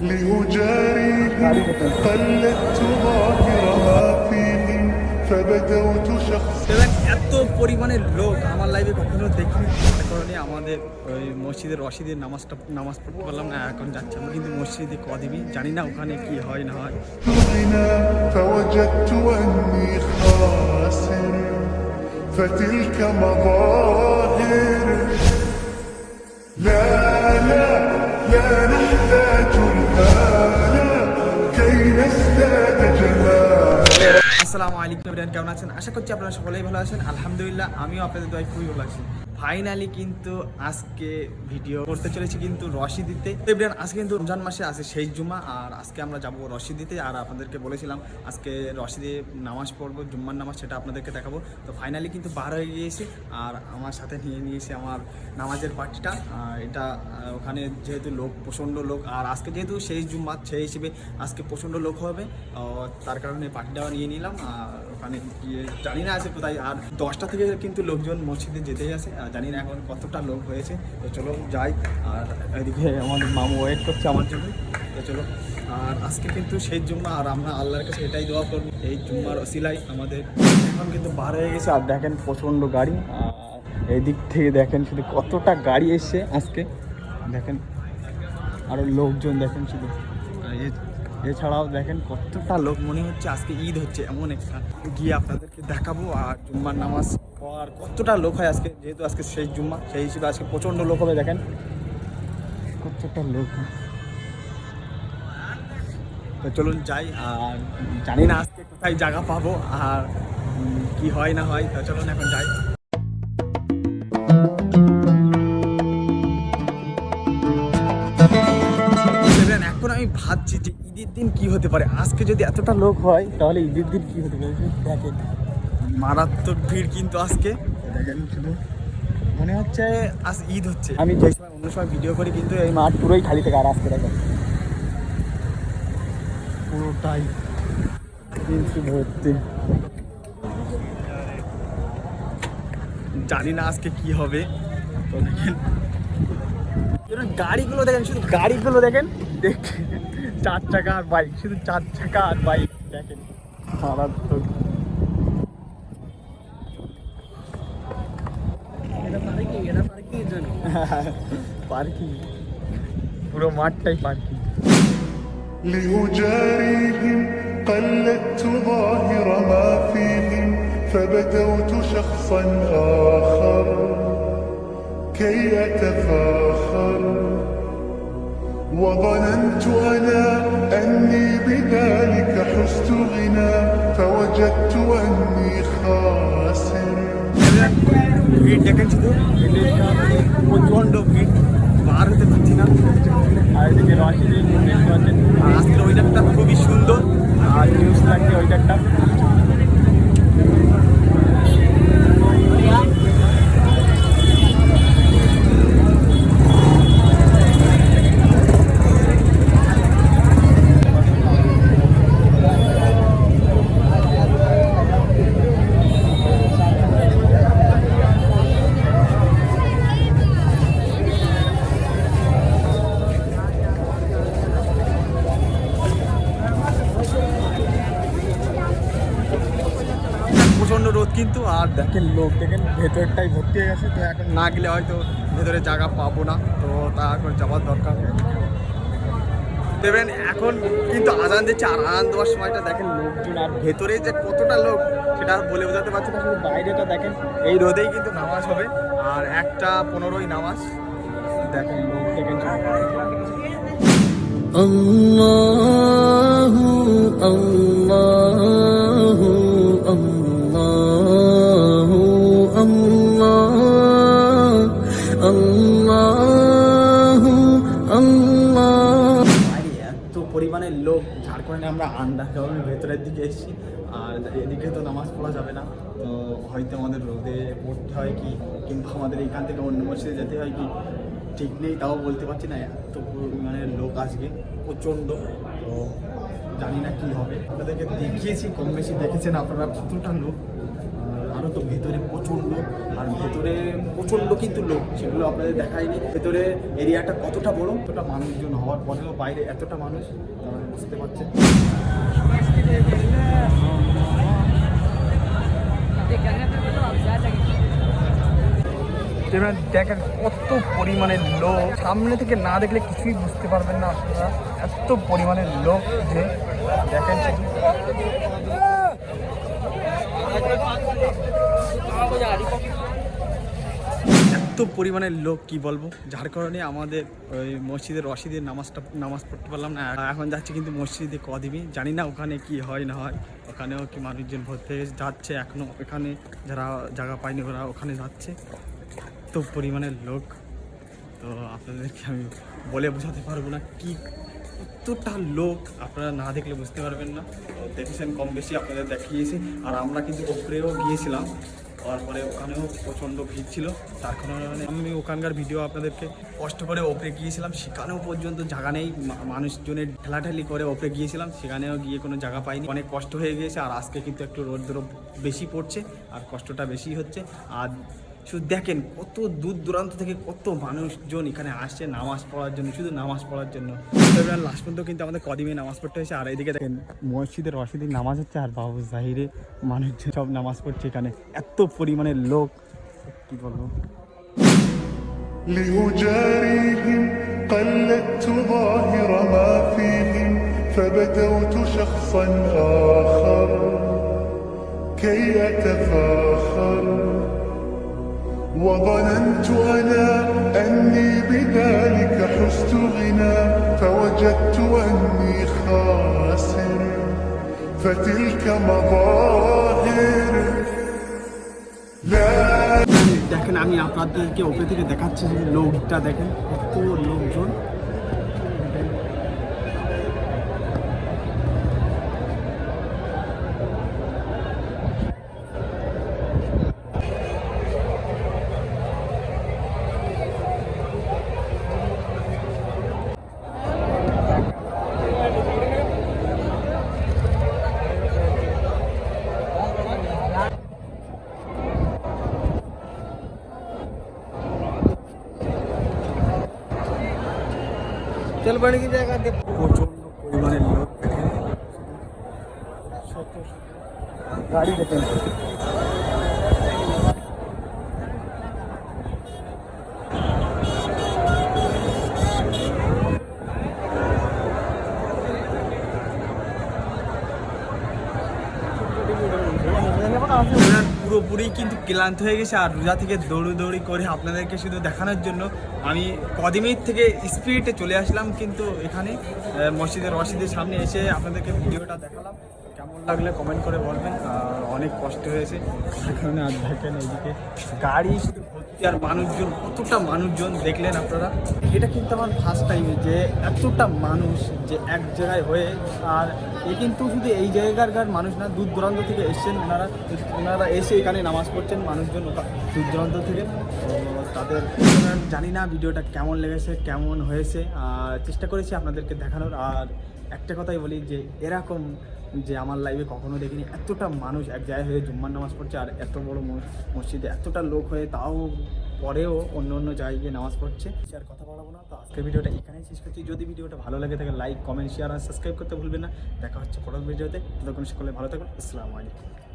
لأجاريهم قلدت ظاهر ما فيهم فبدوت شخصا এবং এত পরিমাণে লোক আমার লাইফে কখনো দেখিনি তার কারণে আমাদের ওই মসজিদের রশিদের নামাজটা নামাজ পড়তে পারলাম না এখন যাচ্ছি আমি কিন্তু মসজিদে কদিবি জানি না ওখানে কি হয় না হয় غنى فوجدت أني خاسر فتلك مظاهر لا لا لا نحتاج আসসালামু আলাইকুম কেমন আছেন? আশা করছি আপনারা সকলেই ভালো আছেন। আলহামদুলিল্লাহ, আমিও আপনাদের দয় খুবই ভালো আছি। ফাইনালি কিন্তু আজকে ভিডিও করতে চলেছি কিন্তু রশি দিতে আজকে কিন্তু রমজান মাসে আছে শেষ জুমা, আর আজকে আমরা যাব রশি দিতে আর আপনাদেরকে বলেছিলাম, আজকে রশি দিয়ে নামাজ পড়ব, জুম্মার নামাজ সেটা আপনাদেরকে দেখাবো। তো ফাইনালি কিন্তু বার হয়ে গিয়েছি, আর আমার সাথে নিয়ে নিয়েছি আমার নামাজের পার্টিটা। এটা ওখানে যেহেতু লোক, প্রচণ্ড লোক, আর আজকে যেহেতু শেষ জুম্মা, সেই হিসেবে আজকে প্রচণ্ড লোক হবে তার কারণে পার্টিটাও নিয়ে নিলাম। আর ওখানে গিয়ে জানি না আছে কোথায়। আর দশটা থেকে কিন্তু লোকজন মসজিদে যেতেই আছে আর জানি না এখন কতটা লোক হয়েছে। তো চলো যাই, আর এদিকে আমার মামু ওয়েট করছে আমার জন্য। তো চলো, আর আজকে কিন্তু সেই জুম্মা আর আমরা আল্লাহর কাছে এটাই দোয়া করব, এই জুম্মার অসিলাই আমাদের। এখন কিন্তু বার হয়ে গেছে, আর দেখেন প্রচণ্ড গাড়ি। আর এই দিক থেকে দেখেন শুধু কতটা গাড়ি এসছে আজকে। দেখেন আরও লোকজন দেখেন শুধু। এছাড়াও দেখেন কতটা লোক। মনে হচ্ছে আজকে ঈদ হচ্ছে, এমন একটা। গিয়ে আপনাদেরকে দেখাবো আর জুম্মার নামাজ পড়ার কতটা লোক হয় আজকে, যেহেতু আজকে শেষ জুম্মা, সেই হিসেবে আজকে প্রচণ্ড লোক হবে, দেখেন। কতটা লোক। তো চলুন যাই, আর জানি না আজকে কোথায় জায়গা পাবো, আর কি হয় না হয়, তো চলুন এখন যাই। ভাবছি যে ঈদের দিন কি হতে পারে? আজকে যদি এতটা লোক হয়, তাহলে ঈদের দিন কি হতে পারে? দেখেন। মারাত্মক ভিড় কিন্তু আজকে। দেখেন শুধু মনে হচ্ছে আজ ঈদ হচ্ছে। আমি যে সময় অন্য সময় ভিডিও করি কিন্তু এই মাঠ পুরোই খালি থেকে আর আজকে দেখেন। পুরোটাই কিন্তু ভর্তি। জানি না আজকে কি হবে। দেখেন। গাড়িগুলো দেখেন, শুধু গাড়িগুলো দেখেন, দেখ চার চাকা আর বাইক শুধু চার চাকা আর বাইক দেখেন মারাত্মক পার্কিং পুরো মাঠটাই পার্কিং لأجاريهم قلدت ظاهر ما فيهم فبدوت شخصا آخر كي أتفاخر وظننت أنا أني بذلك حزت غنى فوجدت أني خاسر ভিড় দেখেন শুধু প্রচণ্ড ভিড় বার হতে পারছি না আর এদিকে রশিদি আর আজকের ওয়েদারটা খুবই সুন্দর আর নিউজ লাগছে ওয়েদারটা আর দেখেন লোক, দেখেন ভেতরটাই ভর্তি হয়ে গেছে, তো এখন না গেলে হয়তো ভেতরে জায়গা পাবো না, তো তা এখন যাওয়ার দরকার। দেবেন, এখন কিন্তু আজান দিচ্ছে, আর আজান দেওয়ার সময়টা দেখেন লোকজন, আর ভেতরে যে কতটা লোক, সেটা বলে বোঝাতে পারছি না শুধু বাইরেটা দেখেন, এই রোদেই কিন্তু নামাজ হবে, আর একটা পনেরোই নামাজ, দেখেন লোক, দেখেন আল্লাহ আল্লাহ। এত পরিমাণে লোক ঝাড়খণ্ডে আমরা আন্ডারগ্রাউন্ডের ভেতরের দিকে এসেছি, আর এদিকে তো নামাজ পড়া যাবে না। তো হয়তো আমাদের রোদে পড়তে হয় কি, কিংবা আমাদের এখান থেকে অন্য মসজিদে যেতে হয় কি, ঠিক নেই, তাও বলতে পারছি না। এত পরিমাণে লোক আজকে, প্রচণ্ড। তো জানি না কি হবে। আপনাদেরকে দেখিয়েছি, কম বেশি দেখেছেন আপনারা কতটা লোক। ভেতরে প্রচুর লোক আর ভেতরে প্রচণ্ড কিন্তু লোক, সেগুলো আপনাদের দেখায়নি ভেতরে এরিয়াটা কতটা বড়, কতটা মানুষজন হওয়ার পরেও বাইরে এতটা মানুষ তারা বুঝতে এবার দেখেন কত পরিমাণের লোক, সামনে থেকে না দেখলে কিছুই বুঝতে পারবেন না আপনারা। এত পরিমাণের লোক যে, দেখেন। এত পরিমাণের লোক, কি বলব? যার কারণে আমাদের ওই মসজিদের রশিদের নামাজটা, নামাজ পড়তে পারলাম না। এখন যাচ্ছে কিন্তু মসজিদে কদিবি জানি না ওখানে কি হয়, না হয়। ওখানেও কি মানুষজন ভর্তি হয়ে যাচ্ছে এখনও এখানে যারা জায়গা পায়নি, ওরা ওখানে যাচ্ছে। এত পরিমাণের লোক। তো আপনাদেরকে আমি বলে বোঝাতে পারব না কি কতটা লোক আপনারা না দেখলে বুঝতে পারবেন না। দেখেছেন কম বেশি আপনাদের দেখিয়েছি। আর আমরা কিন্তু ওপরেও গিয়েছিলাম। তারপরে ওখানেও প্রচণ্ড ভিড় ছিল। তার কারণে আমি ওখানকার ভিডিও আপনাদেরকে কষ্ট করে ওপরে গিয়েছিলাম। সেখানেও পর্যন্ত জায়গা নেই। মানুষজনের ঠেলাঠেলি করে ওপরে গিয়েছিলাম। সেখানেও গিয়ে কোনো জায়গা পাইনি। অনেক কষ্ট হয়ে গিয়েছে। আর আজকে কিন্তু একটু রোদ্র বেশি পড়ছে। আর কষ্টটা বেশি হচ্ছে। আর শুধু দেখেন কত দূর দূরান্ত থেকে কত মানুষজন এখানে আসছে নামাজ পড়ার জন্য শুধু নামাজ পড়ার জন্য এবার লাস্ট পর্যন্ত কিন্তু আমাদের কদিমে নামাজ পড়তে হয়েছে আর এদিকে দেখেন মসজিদের রশিদের নামাজ হচ্ছে আর বাবু জাহিরে মানুষজন সব নামাজ পড়ছে এখানে এত পরিমাণে লোক কি বলবো لأجاريهم قلدت ظاهر ما فيهم فبدوت شخصا آخر كي أتفاخر وظننت أنا أني بذلك حزت غنى فوجدت أني خاسر فتلك مظاهر لا দেখেন আমি আপনাদেরকে ওপরে থেকে দেখাচ্ছি যে লোকটা দেখেন কত লোকজন তেলবাড়ি জায়গাতে প্রচণ্ড গাড়ি দেখেন। পুরোপুরি কিন্তু ক্লান্ত হয়ে গেছে আর রোজা থেকে দৌড়ি দৌড়ি করে আপনাদেরকে শুধু দেখানোর জন্য আমি কদিমের থেকে স্পিডে চলে আসলাম কিন্তু এখানে মসজিদের মসজিদের সামনে এসে আপনাদেরকে ভিডিওটা দেখালাম। কেমন লাগলে কমেন্ট করে বলবেন অনেক কষ্ট হয়েছে। এখানে আর দেখেন এইদিকে গাড়ি শুধু আর মানুষজন, কতটা মানুষজন দেখলেন আপনারা? এটা কিন্তু আমার ফার্স্ট টাইম যে এতটা মানুষ যে এক জায়গায় হয়ে, আর এ কিন্তু শুধু এই জায়গাকার মানুষ না, দূর দূরান্ত থেকে এসছেন ওনারা। ওনারা এসে এখানে নামাজ পড়ছেন, মানুষজন দূর দূরান্ত থেকে। তাদের জানি না ভিডিওটা কেমন লেগেছে, কেমন হয়েছে, আর চেষ্টা করেছি আপনাদেরকে দেখানোর। আর একটা কথাই বলি যে এরকম যে আমার লাইফে কখনো দেখিনি। এতটা মানুষ এক জায়গায় হয়ে জুম্মার নামাজ পড়ছে আর এত বড় মসজিদে এতটা লোক হয়ে তাও পরেও অন্য অন্য জায়গায় গিয়ে নামাজ পড়ছে। আর কথা বলব না। তো আজকের ভিডিওটা এখানেই শেষ করছি। যদি ভিডিওটা ভালো লাগে তাহলে লাইক কমেন্ট শেয়ার আর সাবস্ক্রাইব করতে ভুলবেন না। দেখা হচ্ছে পরের ভিডিওতে। ততক্ষণ সকলে ভালো থাকুন। আসসালামু আলাইকুম।